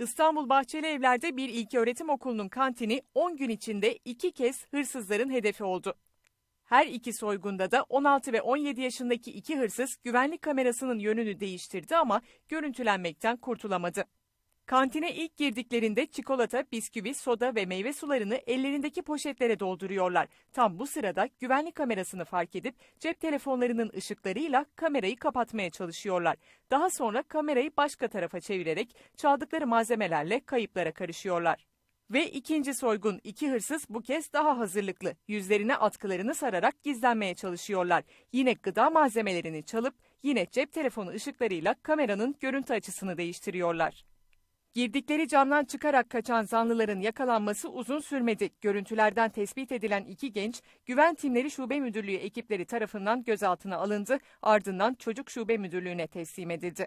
İstanbul Bahçeli Evler'de bir ilköğretim okulunun kantini 10 gün içinde iki kez hırsızların hedefi oldu. Her iki soygunda da 16 ve 17 yaşındaki iki hırsız güvenlik kamerasının yönünü değiştirdi ama görüntülenmekten kurtulamadı. Kantine ilk girdiklerinde çikolata, bisküvi, soda ve meyve sularını ellerindeki poşetlere dolduruyorlar. Tam bu sırada güvenlik kamerasını fark edip cep telefonlarının ışıklarıyla kamerayı kapatmaya çalışıyorlar. Daha sonra kamerayı başka tarafa çevirerek çaldıkları malzemelerle kayıplara karışıyorlar. Ve ikinci soygun iki hırsız bu kez daha hazırlıklı. Yüzlerine atkılarını sararak gizlenmeye çalışıyorlar. Yine gıda malzemelerini çalıp yine cep telefonu ışıklarıyla kameranın görüntü açısını değiştiriyorlar. Girdikleri camdan çıkarak kaçan zanlıların yakalanması uzun sürmedi. Görüntülerden tespit edilen iki genç, Güven Timleri Şube Müdürlüğü ekipleri tarafından gözaltına alındı, ardından Çocuk Şube Müdürlüğü'ne teslim edildi.